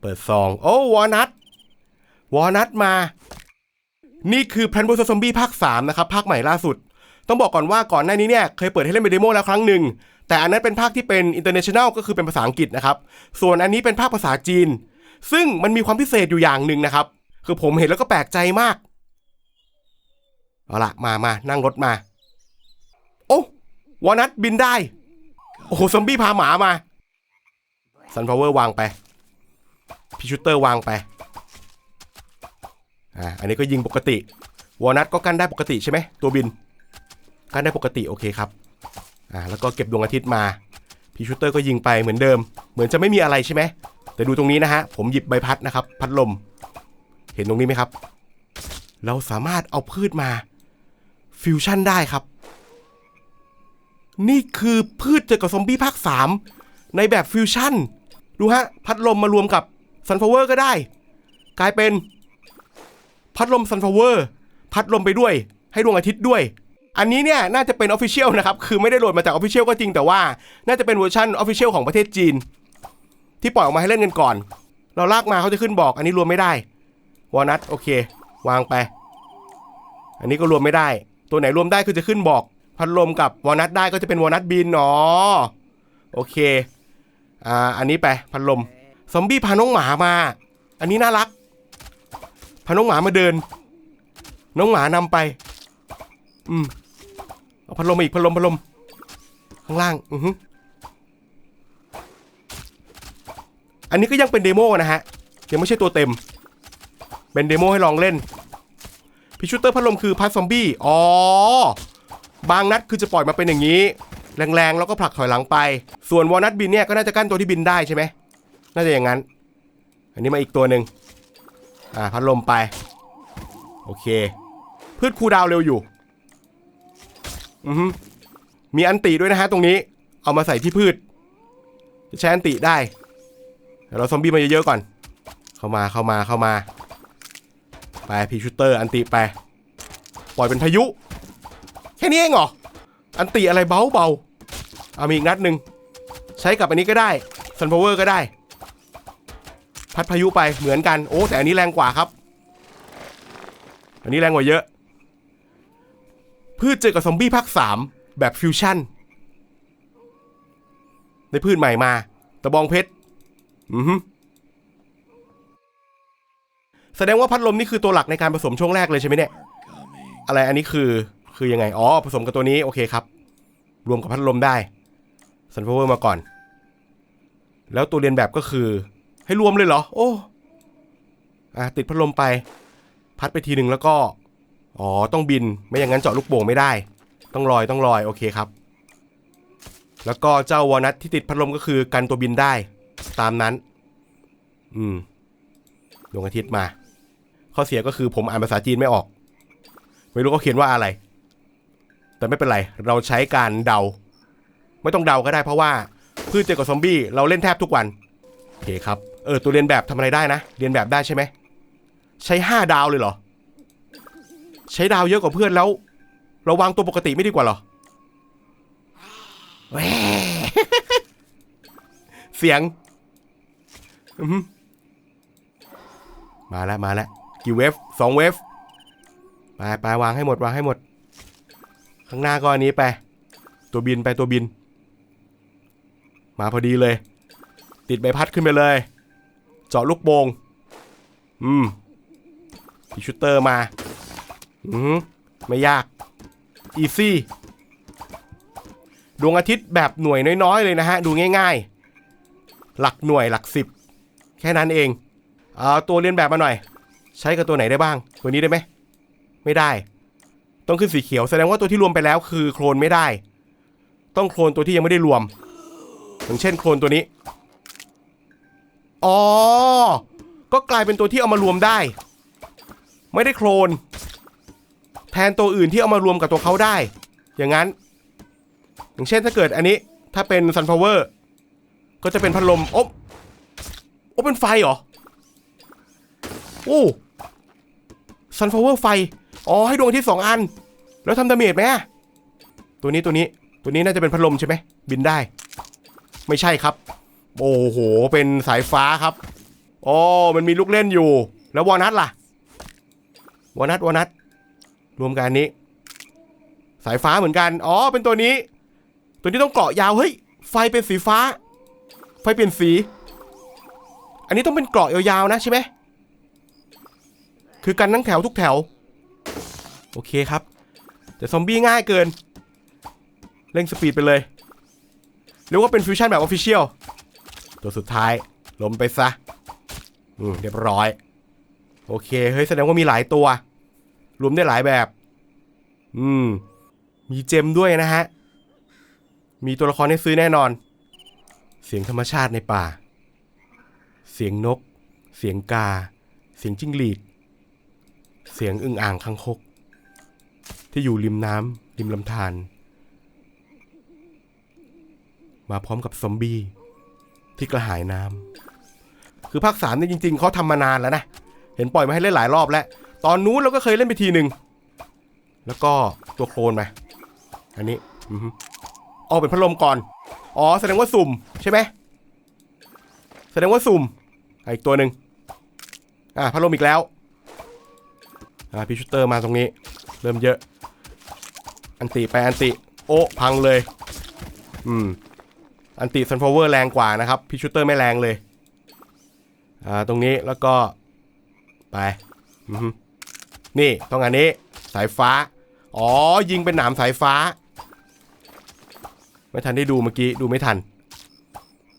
เปิดซอง โอ้วอนัทวอนัทมา นี่คือแพลนโบซอมบี้ภาค 3 นะครับ ภาคใหม่ล่าสุด ต้องบอกก่อนว่าก่อนหน้านี้เนี่ยเคยเปิดให้เล่นเป็นเดโมแล้วครั้งหนึ่ง แต่อันนั้นเป็นภาคที่เป็น international ก็คือเป็นภาษาอังกฤษนะครับ ส่วนอันนี้เป็นภาคภาษาจีน ซึ่งมันมีความพิเศษอยู่อย่างหนึ่งนะครับ คือผมเห็นแล้วก็แปลกใจมาก เอาละมามานั่งรถมา โอ้วอนัทบินได้ โอ้โหซอมบี้พาหมามาซันพาวเวอร์วางไป พิชูเตอร์วางไปอ่าอันนี้ก็ยิงปกติวอนัทก็กั้นได้ปกติใช่ไหมตัวบินกั้นได้ปกติโอเคครับอ่าแล้วก็เก็บดวงอาทิตย์มาพิชูเตอร์ก็ยิงไปเหมือนเดิม เหมือนจะไม่มีอะไรใช่ไหมแต่ดูตรงนี้นะฮะผมหยิบใบพัดนะครับ พัดลม เห็นตรงนี้ไหมครับ เราสามารถเอาพืชมาฟิวชั่นได้ครับ นี่คือพืชเจอกับซอมบี้ภาค 3 ในแบบฟิวชั่น ดูฮะ พัดลมมารวมกับ ซันฟลาวเวอร์ก็ได้ กลายเป็น พัดลมซันฟลาวเวอร์พัดลมไปด้วย ให้ดวงอาทิตย์ด้วย อันนี้เนี่ยน่าจะเป็นออฟฟิเชียลนะครับ คือไม่ได้โหลดมาจากออฟฟิเชียลก็จริงแต่ว่า น่าจะเป็นเวอร์ชันออฟฟิเชียลของประเทศจีน ที่ปล่อยออกมาให้เล่นกันก่อน เราลากมาเขาจะขึ้นบอก อันนี้รวมไม่ได้วอนัทโอเค วางไป อันนี้ก็รวมไม่ได้ ตัวไหนรวมได้คือจะขึ้นบอก พัดลมกับวอลนัทได้ก็จะเป็นวอลนัทบินเนาะโอเคอ่าอันนี้ไปพัดลม ซอมบี้พาน้องหมามา อันนี้น่ารัก พาน้องหมามาเดิน น้องหมานำไป อืมเอาพัดลมมาอีกพัดลมพัดลม ข้างล่าง อือฮึอันนี้ก็ยังเป็นเดโมนะฮะ ยังไม่ใช่ตัวเต็ม เป็นเดโมให้ลองเล่น พิชูเตอร์พัดลมคือพัดซอมบี้ อ๋อ บางนัดคือจะปล่อยมาเป็นอย่างนี้ แรงๆ แล้วก็ผลักถอยหลังไป ส่วนวอลนัทบินเนี่ยก็น่าจะกั้นตัวที่บินได้ใช่ไหม น่าจะอย่างนั้น อันนี้มาอีกตัวหนึ่งอ่าพัดลมไป โอเค พืชคูดาวเร็วอยู่ อือฮึมีอันติด้วยนะฮะตรงนี้ เอามาใส่ที่พืช จะใช้อันติได้ เดี๋ยวเราซอมบี้มาเยอะๆก่อน เข้ามาเข้ามาเข้ามา ไปพีชูเตอร์ อันติไป ปล่อยเป็นพายุ แค่นี้เองเหรอ อันติอะไรเบาเบาๆเอามีอีกนัดหนึ่งใช้กับอันนี้ก็ได้ซันพาวเวอร์ก็ได้ พัดพายุไปเหมือนกันโอ้แต่อันนี้แรงกว่าครับ อันนี้แรงกว่าเยอะ พืชเจอกับซอมบี้ภาคสามแบบฟิวชั่นได้พืชใหม่มาตะบองเพชรอือฮึแสดงว่าพัดลมนี่คือตัวหลักในการผสมช่วงแรกเลยใช่ไหมเนี่ย อะไรอันนี้คือคือยังไง อ๋อ ผสมกับตัวนี้โอเคครับ รวมกับพัดลมได้ซันพาวเวอร์มาก่อน แล้วตัวเรียนแบบก็คือ ให้รวมเลยเหรอ โอ้อะติดพัดลมไป พัดไปทีหนึ่งแล้วก็ อ๋อ ต้องบิน ไม่อย่างนั้นเจาะลูกโป่งไม่ได้ ต้องลอย ต้องลอย โอเคครับ แล้วก็เจ้าวอนัทที่ติดพัดลมก็คือกันตัวบินได้ ตามนั้น อืม ดวงอาทิตย์มา ข้อเสียก็คือผมอ่านภาษาจีนไม่ออก ไม่รู้เขาเขียนว่าอะไร แต่ไม่เป็นไร เราใช้การเดา ไม่ต้องเดาก็ได้เพราะว่าพืชเจอกับซอมบี้เราเล่นแทบทุกวัน โอเคครับ เออตัวเรียนแบบทำอะไรได้นะ เรียนแบบได้ใช่ไหม ใช้ห้าดาวเลยเหรอ ใช้ดาวเยอะกว่าเพื่อนแล้วเราวางตัวปกติไม่ดีกว่าเหรอเสียงมาแล้วมาแล้วกี่เวฟสองเวฟไปไปวางให้หมดวางให้หมด ข้างหน้าก็อันนี้ไป ตัวบินไปตัวบิน มาพอดีเลย ติดใบพัดขึ้นไปเลยาะลูกโป่งอืมอีชูเตอร์มา อืมไม่ยาก อีซี่ ดวงอาทิตย์แบบหน่วยน้อยๆ เลยนะฮะ ดูง่ายๆ หลักหน่วยหลักสิบ แค่นั้นเอง เอาตัวเรียนแบบมาหน่อย ใช้กับตัวไหนได้บ้าง ตัวนี้ได้ไหม ไม่ได้ ต้องขึ้นสีเขียว แสดงว่าตัวที่รวมไปแล้วคือโคลนไม่ได้ ต้องโคลนตัวที่ยังไม่ได้รวม อย่างเช่นโคลนตัวนี้ อ๋อ ก็กลายเป็นตัวที่เอามารวมได้ ไม่ได้โคลน แทนตัวอื่นที่เอามารวมกับตัวเขาได้ อย่างนั้น อย่างเช่นถ้าเกิดอันนี้ถ้าเป็น sunflower ก็จะเป็นพัดลมโอ๊บโอ้เป็นไฟเหรอ โอ้ sunflower ไฟ อ๋อ ให้ดวงอาทิตย์สองอัน แล้วทำดาเมจไหมตัวนี้ตัวนี้ ตัวนี้น่าจะเป็นพัดลมใช่ไหม บินได้ ไม่ใช่ครับ โอ้โห เป็นสายฟ้าครับโอ้มันมีลูกเล่นอยู่ แล้ววอนัทล่ะ วอนัทวอนัทรวมกันนี้ สายฟ้าเหมือนกัน อ๋อ เป็นตัวนี้ ตัวนี้ต้องเกาะยาว เฮ้ย ไฟเป็นสีฟ้า ไฟเปลี่ยนสี อันนี้ต้องเป็นเกาะยาวๆนะใช่ไหม คือกันทั้งแถวทุกแถว โอเคครับ แต่ซอมบี้ง่ายเกิน เร่งสปีดไปเลยเรียกว่าเป็นฟิวชั่นแบบออฟฟิเชียล ตัวสุดท้ายล้มไปซะอืมเรียบร้อย โอเค เฮ้ย แสดงว่ามีหลายตัว รวมได้หลายแบบ อืม มีเจมด้วยนะฮะ มีตัวละครให้ซื้อแน่นอน เสียงธรรมชาติในป่า เสียงนก เสียงกา เสียงจิ้งหรีด เสียงอึ่งอ่างคังคก ที่อยู่ริมน้ำริมลำธารมาพร้อมกับซอมบี้ ที่กระหายน้ำคือภาคสามเนี่ยจริง ๆเขาทำมานานแล้วนะ เห็นปล่อยมาให้เล่นหลายรอบแล้ว ตอนนู้นเราก็เคยเล่นไปทีหนึ่ง แล้วก็ตัวโคลนไปอันนี้อือฮึอ๋อเป็นพัดลมก่อน อ๋อ แสดงว่าสุ่มใช่ไหม แสดงว่าสุ่มอีกตัวหนึ่งอ่าพัดลมอีกแล้ว อ่าพิชชูเตอร์มาตรงนี้ เริ่มเยอะ อันติไปอันติ โอ้พังเลย อืม อันติซันฟลเวอร์แรงกว่านะครับพิชูเตอร์ไม่แรงเลย อ่า ตรงนี้แล้วก็ ไปนี่ต้องอันนี้สายฟ้า อ๋อ ยิงเป็นหนามสายฟ้า ไม่ทันได้ดูเมื่อกี้ ดูไม่ทัน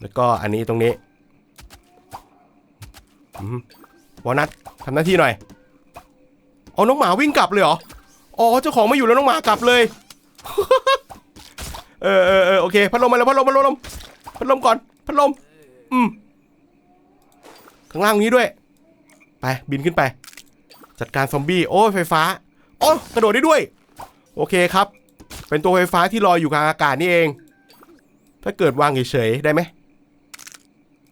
แล้วก็อันนี้ตรงนี้วอนัททำหน้าที่หน่อยอ๋อน้องหมาวิ่งกลับเลยเหรอ อ๋อ เจ้าของไม่อยู่แล้วน้องหมากลับเลย เออเออเออโอเคพัดลมมาแล้วพัดลมพัดลมพัดลมก่อนพัดลม อืมข้างล่างนี้ด้วย ไปบินขึ้นไป จัดการซอมบี้โอ้ไฟฟ้าโอ้กระโดดได้ด้วย โอเคครับ เป็นตัวไฟฟ้าที่ลอยอยู่กลางอากาศนี่เอง ถ้าเกิดวางเฉยๆได้ไหม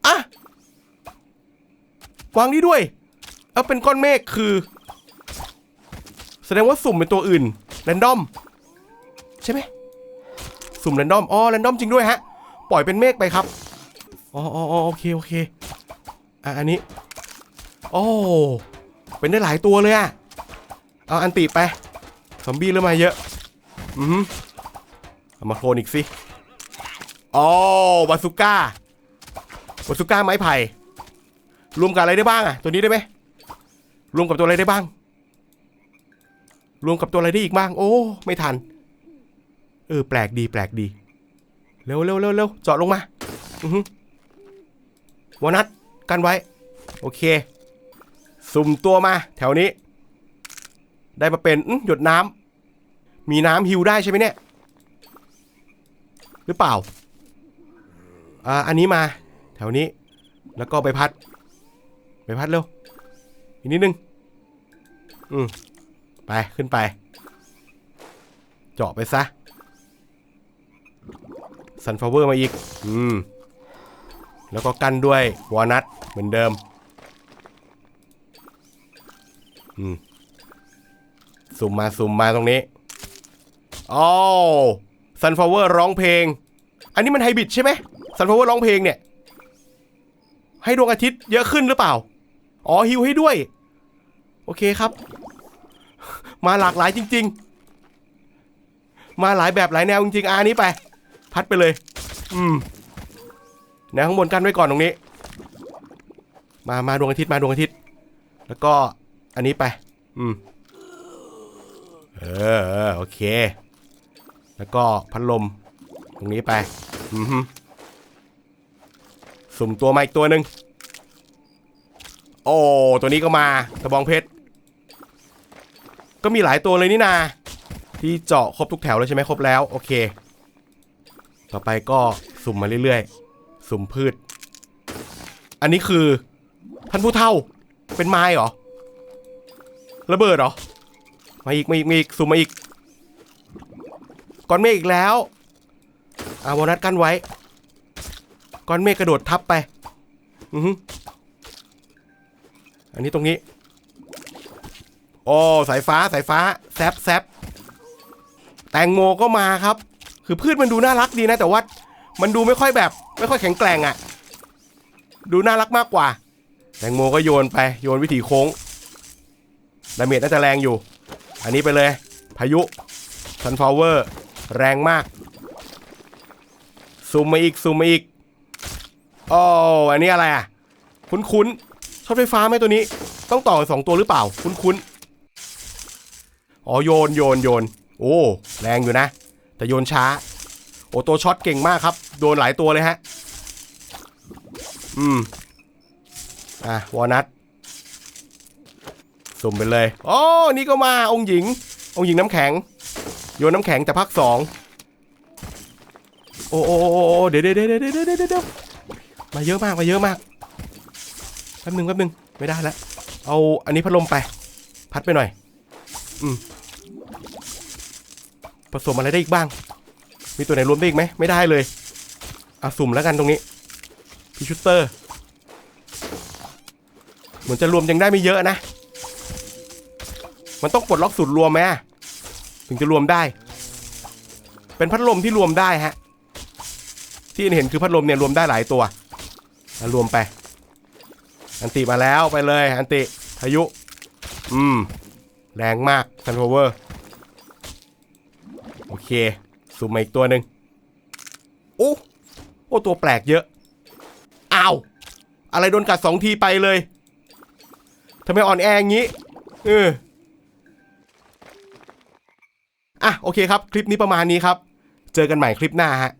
อะวางนี้ด้วยเอาเป็นก้อนเมฆคือ แสดงว่าสุ่มเป็นตัวอื่นแรนดอม ใช่ไหม สุ่มแรนดอมอ๋อแรนดอมจริงด้วยฮะ ปล่อยเป็นเมฆไปครับอ๋ออ๋ออ๋อโอเคโอเคอะอันนี้โอ้เป็นได้หลายตัวเลยอะเอาอันติไปซอมบี้เริ่มมาเยอะอือหือเอามาโคลนอีกสิอ๋อบาสุก้าบาสุก้าไม้ไผ่รวมกับอะไรได้บ้างอะตัวนี้ได้ไหมรวมกับตัวอะไรได้บ้างรวมกับตัวอะไรได้อีกบ้าง โอ้ ไม่ทัน เออแปลกดีแปลกดี เร็วเร็วเร็วเร็วเจาะลงมา อือหือวานัทกันไว้ โอเค สุ่มตัวมา แถวนี้ ได้มาเป็นหยดน้ำมีน้ำฮิวได้ใช่ไหมเนี่ย หรือเปล่า อ่า อันนี้มา แถวนี้ แล้วก็ใบพัดใบพัดเร็ว อีกนิดนึง อืมไปขึ้นไป เจาะไปซะ ซันฟลาเวอร์มาอีก อืม แล้วก็กั้นด้วยวอลนัทเหมือนเดิม อืมสุ่มมาสุ่มมาตรงนี้อ๋อซันฟลาเวอร์ร้องเพลง อันนี้มันไฮบริดใช่ไหมซันฟลาเวอร์ร้องเพลงเนี่ย ให้ดวงอาทิตย์เยอะขึ้นหรือเปล่า อ๋อฮิวให้ด้วย โอเคครับ มาหลากหลายจริง ๆ มาหลายแบบหลายแนวจริงๆอานี้ไป พัดไปเลย อืมแนวข้างบนกั้นไว้ก่อนตรงนี้ มามาดวงอาทิตย์มาดวงอาทิตย์ แล้วก็อันนี้ไป อืม เออเออโอเค แล้วก็พัดลม ตรงนี้ไป อืมสุ่มตัวมาอีกตัวหนึ่งโอ้ ตัวนี้ก็มากระบองเพชร ก็มีหลายตัวเลยนี่นา ที่เจาะครบทุกแถวแล้วใช่ไหมครบแล้ว โอเค ต่อไปก็สุ่มมาเรื่อยๆ สุ่มพืช อันนี้คือท่านผู้เท่า เป็นไม้เหรอ ระเบิดเหรอ มาอีกมาอีกมาอีกสุ่มมาอีก ก้อนเมฆอีกแล้วอาโบนัสกั้นไว้ ก้อนเมฆกระโดดทับไป อือฮึอันนี้ตรงนี้ โอ้สายฟ้าสายฟ้า แซบแซบแตงโมก็มาครับ คือพืชมันดูน่ารักดีนะ แต่ว่ามันดูไม่ค่อยแบบ ไม่ค่อยแข็งแกร่งอะ่ะ ดูน่ารักมากกว่า แตงโมก็โยนไปโยนวิถีโค้งดาเมจน่าจะแรงอยู่ อันนี้ไปเลย พายุซันฟลาวเวอร์แรงมากซูมมาอีกซูมมาอีกโอ้อันนี้อะไรอะ คุ้นๆช็อตไฟฟ้าไหมตัวนี้ ต้องต่อสองตัวหรือเปล่า คุ้นๆอ๋อโยนโยนโยน โอ้ แรงอยู่นะ แต่โยนช้า โอ้ตัวช็อตเก่งมากครับ โดนหลายตัวเลยฮะ อืม อะ วอนัทสุ่มไปเลยโอ้นี่ก็มาองค์หญิง องค์หญิงน้ำแข็ง โยนน้ำแข็งแต่ภาคสองโอ้โอ้อเดี๋ยวเดี๋ยวเดี๋ยวเดี๋ยวเดี๋ยวเดี๋ยวมาเยอะมากมาเยอะมากแป๊บหนึงแป๊บหนึงไม่ได้แล้วเอาอันนี้พัดลมไป พัดไปหน่อย อืม ผสมอะไรได้อีกบ้าง มีตัวไหนรวมได้อีกไหมไม่ได้เลยอาสุ่มแล้วกันตรงนี้พีชูเตอร์เหมือนจะรวมยังได้ไม่เยอะนะ มันต้องปลดล็อกสูตรรวมไหมถึงจะรวมได้ เป็นพัดลมที่รวมได้ฮะ ที่เห็นคือพัดลมเนี่ยรวมได้หลายตัวรวมไป อันติมาแล้วไปเลย อันติพายุ อืม แรงมากซันโฟเวอร์ โอเคซูมมาอีกตัวหนึ่งโอ้โอ้ตัวแปลกเยอะอ้าวอะไรโดนกัดสองทีไปเลยทำไมอ่อนแออย่างนี้เอออะโอเคครับ คลิปนี้ประมาณนี้ครับ เจอกันใหม่คลิปหน้าฮะ